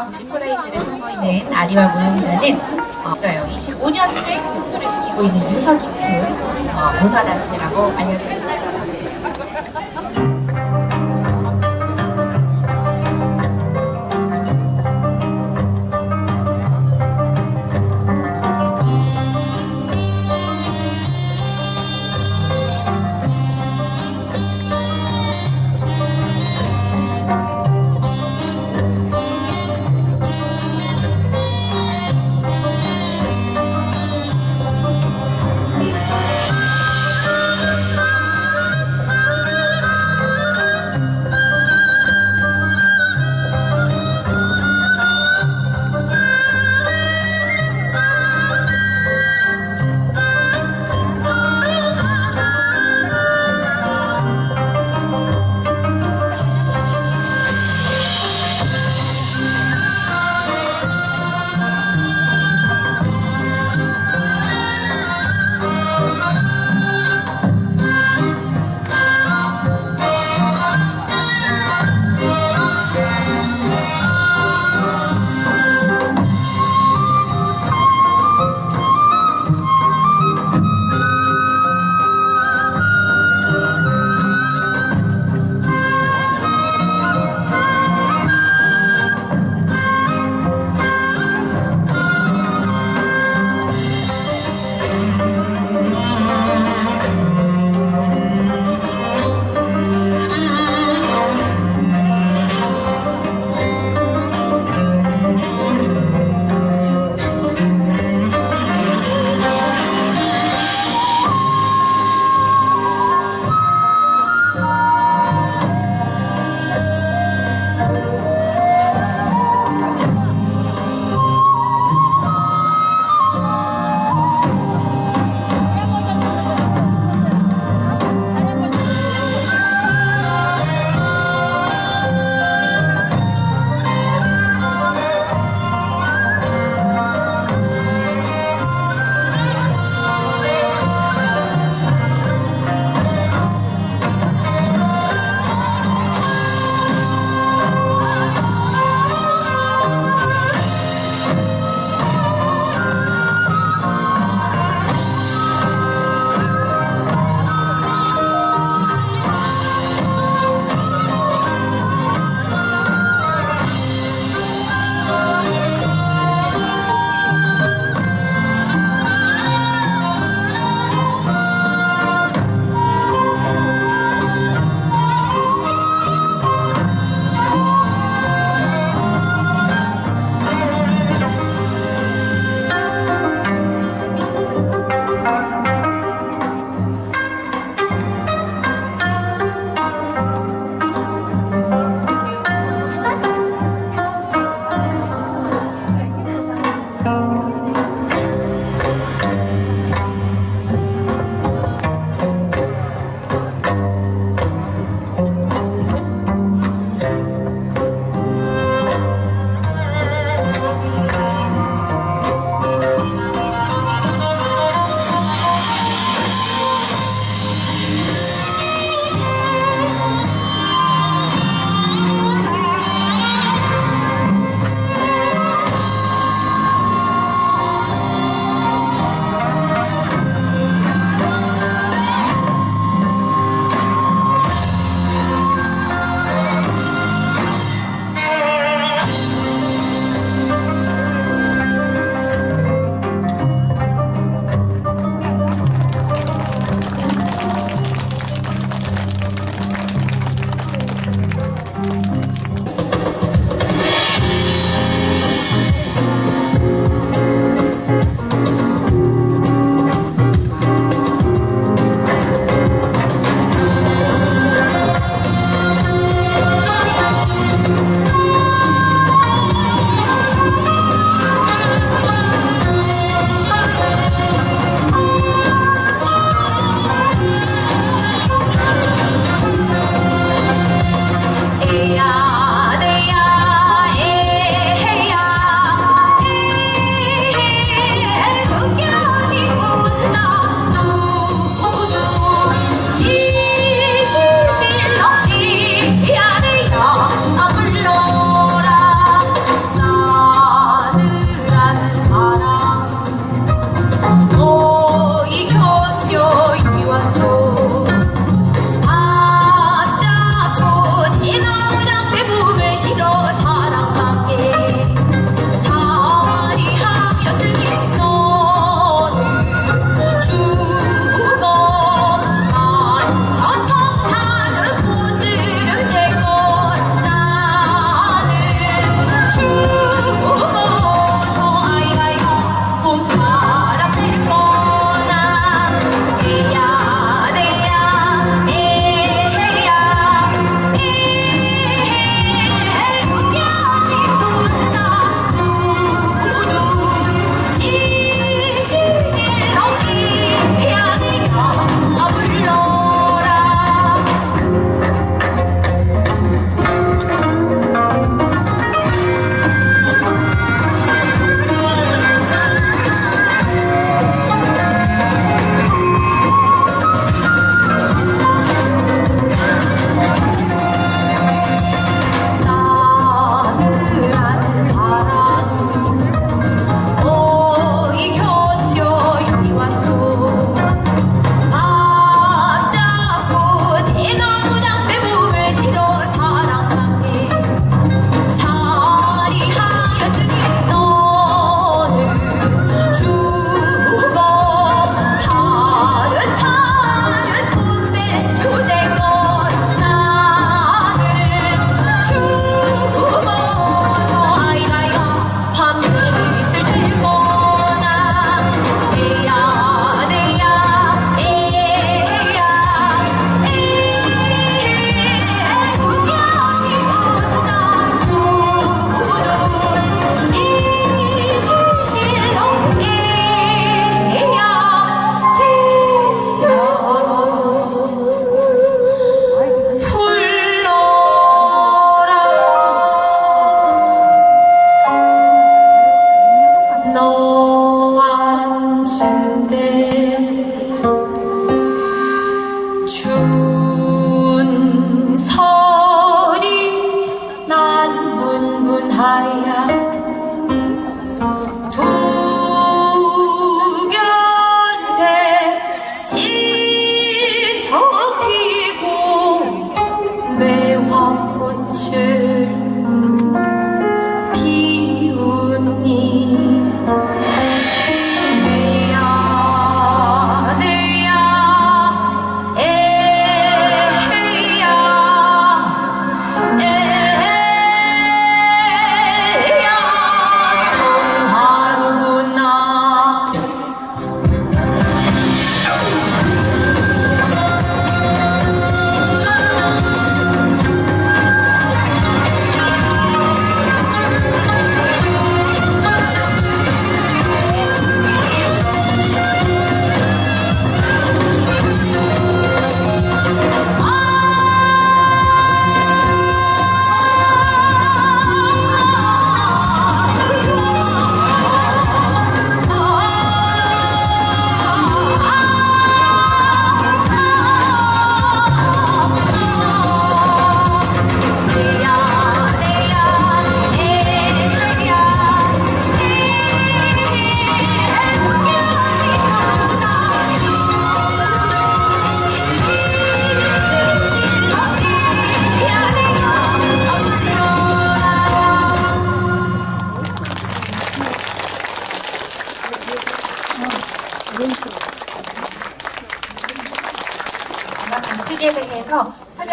어, 동아복지 프라이드를 선보이는 아리와 무용단은 어, 25년째 생존을 지키고 있는 유서 깊은 어, 문화단체라고 알려져 있습니다.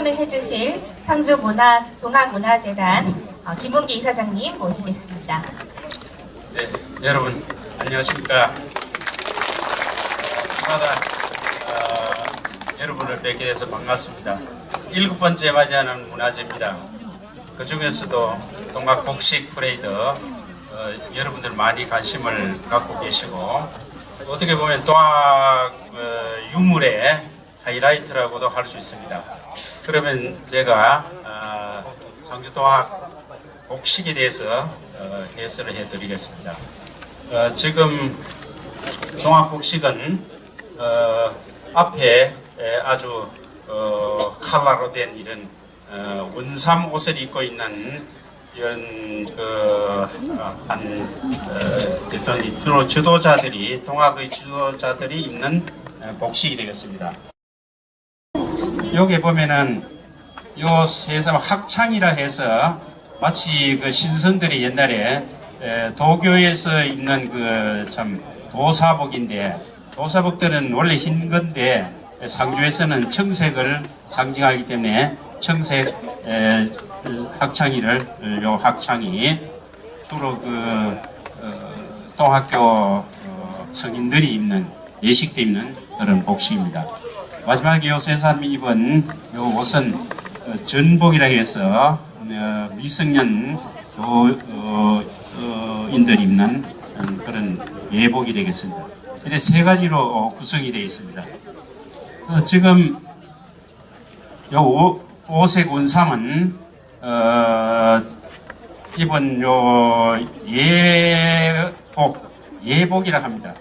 설명을 해주실 상주 문화 동학문화재단 어, 김은기 이사장님 모시겠습니다. 네, 여러분 안녕하십니까. 주마다 어, 여러분을 뵙게 돼서 반갑습니다. 일곱 번째 맞이하는 문화제입니다. 그 중에서도 동학 복식 프레이드 어, 여러분들 많이 관심을 갖고 계시고 어떻게 보면 동학 어, 유물의 하이라이트라고도 할 수 있습니다. 그러면 제가 어, 상주 동학 복식에 대해서 어, 해설을 해드리겠습니다. 어, 지금 종합복식은 어, 앞에 에, 아주 어, 칼라로 된 이런 어, 원삼 옷을 입고 있는 이런 그한 어, 어떤 이 주로 지도자들이 동학의 지도자들이 입는 어, 복식이 되겠습니다. 여기 보면은 요 세상 학창이라 해서 마치 그 신선들이 옛날에 에, 도교에서 입는 그 참 도사복인데 도사복들은 원래 흰 건데 상주에서는 청색을 상징하기 때문에 청색 에, 학창이를 요 학창이 주로 그 어, 동학교 어, 성인들이 입는 예식 때 입는 그런 복식입니다. 마지막에 요 세사님이 입은 요 옷은 어, 전복이라 해서 어, 미성년 교, 어, 입는 음, 그런 예복이 되겠습니다. 이렇게 세 가지로 어, 구성이 되어 있습니다. 어, 지금 요 오, 오색 원삼은 어, 입은 요 예복 예복이라 합니다.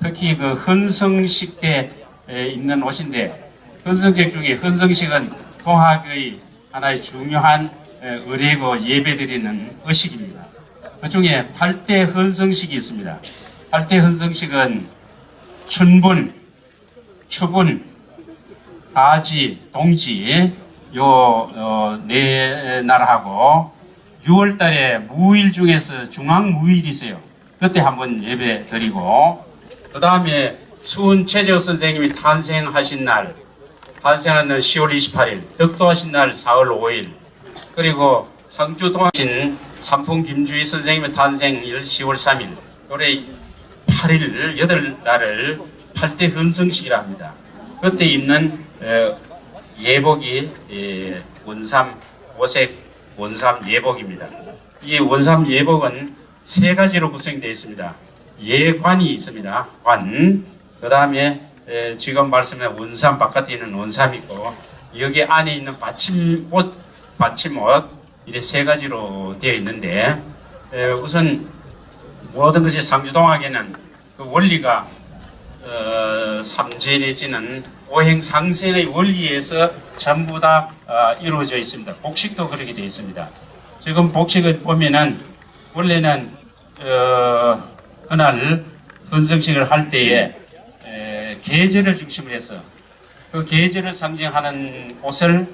특히 그 헌성식 때 에, 입는 옷인데 헌성식 중에 헌성식은 동학의 하나의 중요한 에, 의례고 예배드리는 의식입니다. 그 중에 8대 헌성식이 있습니다. 8대 헌성식은 춘분, 추분, 아지, 동지 요네 나라하고 6월 달에 무일 중에서 중앙 무일이 있어요. 그때 한번 예배 드리고 그 다음에 수은 최재호 선생님이 탄생하신 날 탄생하는 날 10월 28일 덕도하신 날 4월 5일 그리고 상주 동학신 삼풍 김주희 선생님의 탄생일 10월 3일 올해 8일 8날을 8대 헌성식이라 합니다. 그때 입는 어, 예복이 예, 원삼 오색 원삼 예복입니다. 이 원삼 예복은 세 가지로 구성되어 있습니다. 예관이 있습니다. 관. 그 다음에 지금 말씀한 원삼 바깥에 있는 원삼 있고 여기 안에 있는 받침 옷, 받침 옷 이래 세 가지로 되어 있는데 에, 우선 모든 것이 상주동학에는 그 원리가 어, 삼재 내지는 오행상생의 원리에서 전부 다 어, 이루어져 있습니다. 복식도 그렇게 되어 있습니다. 지금 복식을 보면은 원래는 어, 그날 헌성식을 할 때에 에, 계절을 중심으로 해서 그 계절을 상징하는 옷을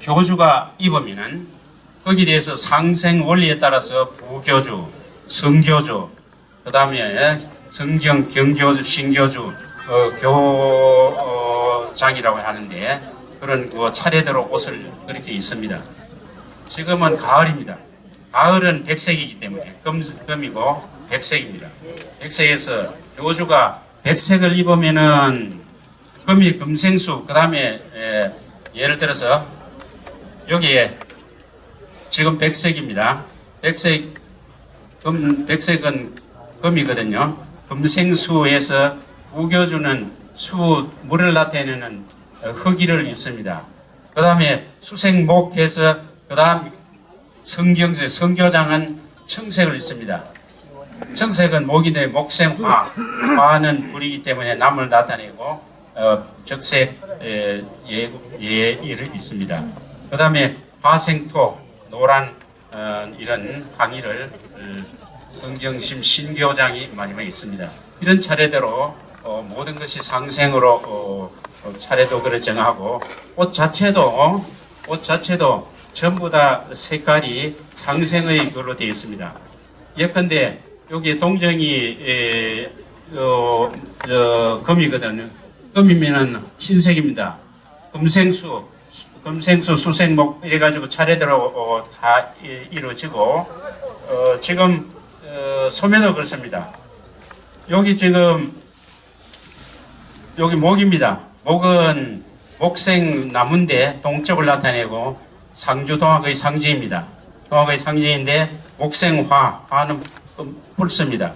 교주가 입으면은 거기에 대해서 상생 원리에 따라서 부교주, 성교주, 그 다음에 성경, 경교주, 신교주, 어, 교장이라고 하는데 그런 그 차례대로 옷을 그렇게 입습니다. 지금은 가을입니다. 가을은 백색이기 때문에 금, 금이고 백색입니다. 백색에서 교주가 백색을 입으면은 금이 금생수 그 다음에 예 를 들어서 여기에 지금 백색입니다. 백색 금 백색은 금이거든요. 금생수에서 부교주는 수 물을 나타내는 흑의를 입습니다. 그 다음에 수생목해서 그 다음 성경세 성교장은 청색을 입습니다. 청색은 목인데 목생화 화는 불이기 때문에 남을 나타내고 어, 적색 예, 예, 예의를 입습니다. 그 다음에 화생토 노란 어, 이런 항의를 어, 성경심 신교장이 마지막에 있습니다. 이런 차례대로 어, 모든 것이 상생으로 어, 어, 차례도 그래 정하고 옷 자체도 옷 자체도 전부 다 색깔이 상생의 걸로 되어 있습니다. 예컨대 여기 동정이 에, 어, 어, 금이거든요. 금이면은 흰색입니다. 금생수, 금생수, 수생목 이래가지고 차례대로 어, 다 이- 이루어지고 어, 지금 어, 소면도 그렇습니다. 여기 지금 여기 목입니다. 목은 목생 나무인데 동쪽을 나타내고 상주 동학의 상징입니다. 동학의 상징인데 목생화, 화는 불습니다.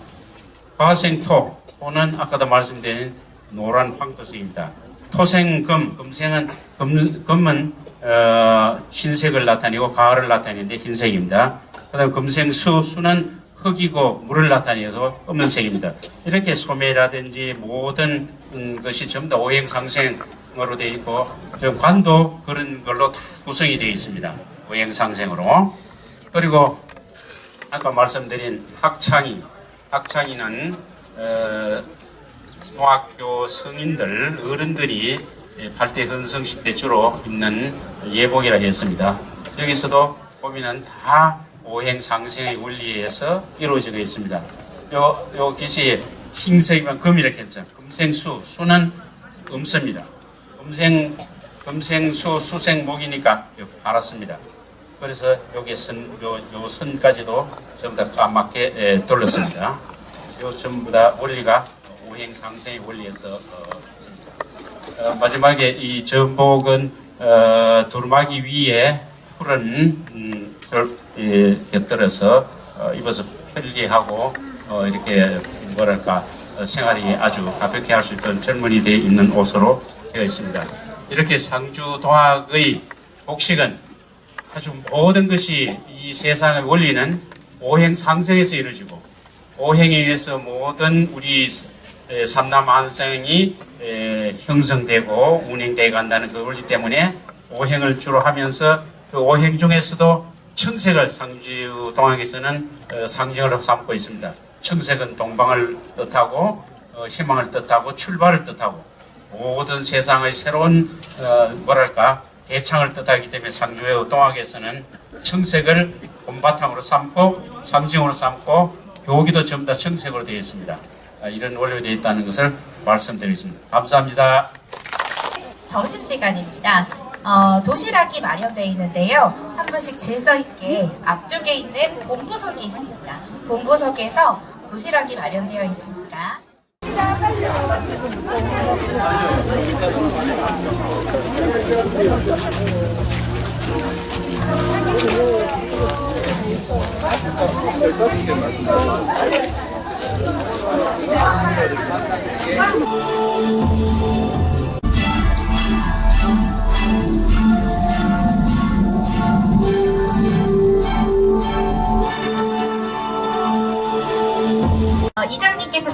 화생토, 토는 아까도 말씀드린 노란 황토색입니다. 토생금, 금생은 금, 금은 어, 흰색을 나타내고 가을을 나타내는데 흰색입니다. 그 다음 금생수, 수는 흙이고 물을 나타내서 검은색입니다. 이렇게 소매라든지 모든 음, 것이 전부 다 오행상생으로 되어 있고 저 관도 그런 걸로 다 구성이 되어 있습니다. 오행상생으로. 그리고 아까 말씀드린 학창이, 학창이는 어, 동학교 성인들, 어른들이 예, 발대 헌성식 때 주로 입는 예복이라 했습니다. 여기서도 보면은 다 오행상생의 원리에서 이루어지고 있습니다. 요, 요 기시에 흰색이면 금 이렇게 했죠. 금생수, 수는 음습니다. 금생, 금생수, 수생목이니까 알았습니다. 그래서 여기 선, 요, 요 선까지도 전부 다 까맣게 에, 돌렸습니다. 요 전부 다 원리가 오행상생의 원리에서 어. 어, 마지막에 이 전복은 어, 두루마기 위에 푸른 음, 절, 예, 곁들여서 어, 입어서 편리하고 어, 이렇게 뭐랄까 어, 생활이 아주 가볍게 할 수 있던 젊은이 되어 있는 옷으로 되어 있습니다. 이렇게 상주 동학의 복식은 아주 모든 것이 이 세상의 원리는 오행상생에서 이루어지고 오행에 의해서 모든 우리 에, 삼남한생이 에, 형성되고 운행되어 간다는 그 원리 때문에 오행을 주로 하면서 그 오행 중에서도 청색을 상주 동학에서는 어, 상징으로 삼고 있습니다. 청색은 동방을 뜻하고 어, 희망을 뜻하고 출발을 뜻하고 모든 세상의 새로운 어, 뭐랄까 대창을 뜻하기 때문에 상주의 동학에서는 청색을 본바탕으로 삼고 상징으로 삼고 교기도 전부 다 청색으로 되어 있습니다. 아, 이런 원리가 되어 있다는 것을 말씀드리겠습니다. 감사합니다. 점심시간입니다. 어, 도시락이 마련되어 있는데요. 한 분씩 질서 있게 앞쪽에 있는 본부석이 있습니다. 본부석에서 도시락이 마련되어 있습니다. 어,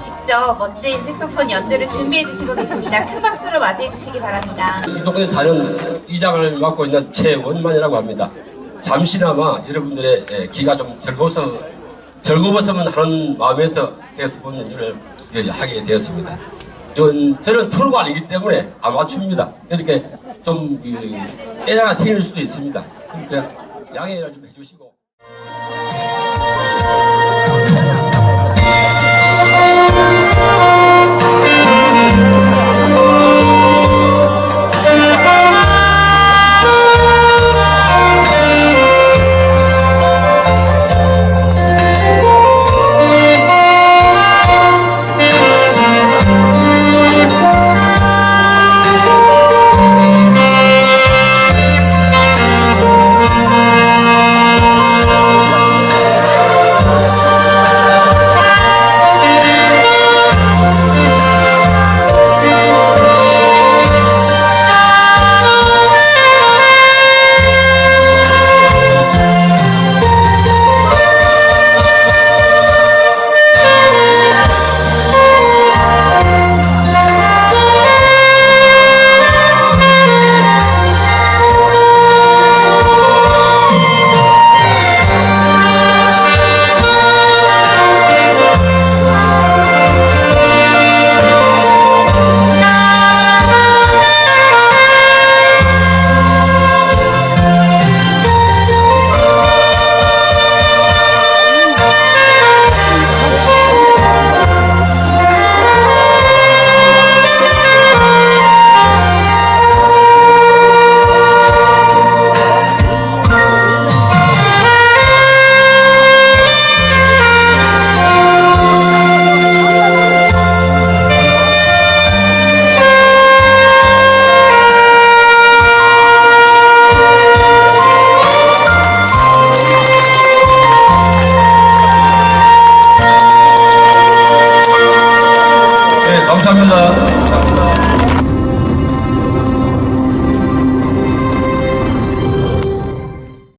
직접 멋진 색소폰 연주를 준비해 주시고 계십니다. 큰 박수로 맞이해 주시기 바랍니다. 이 동네 사는 이장을 맡고 있는 최원만이라고 합니다. 잠시나마 여러분들의 예, 귀가 좀 즐거워서 즐거웠으면 하는 마음에서 색소폰 연주를 예, 하게 되었습니다. 전, 저는 프로가 아니기 때문에 아마추어입니다. 이렇게 좀 예, 에러가 생길 수도 있습니다. 그러니까 양해를 좀 해주시고.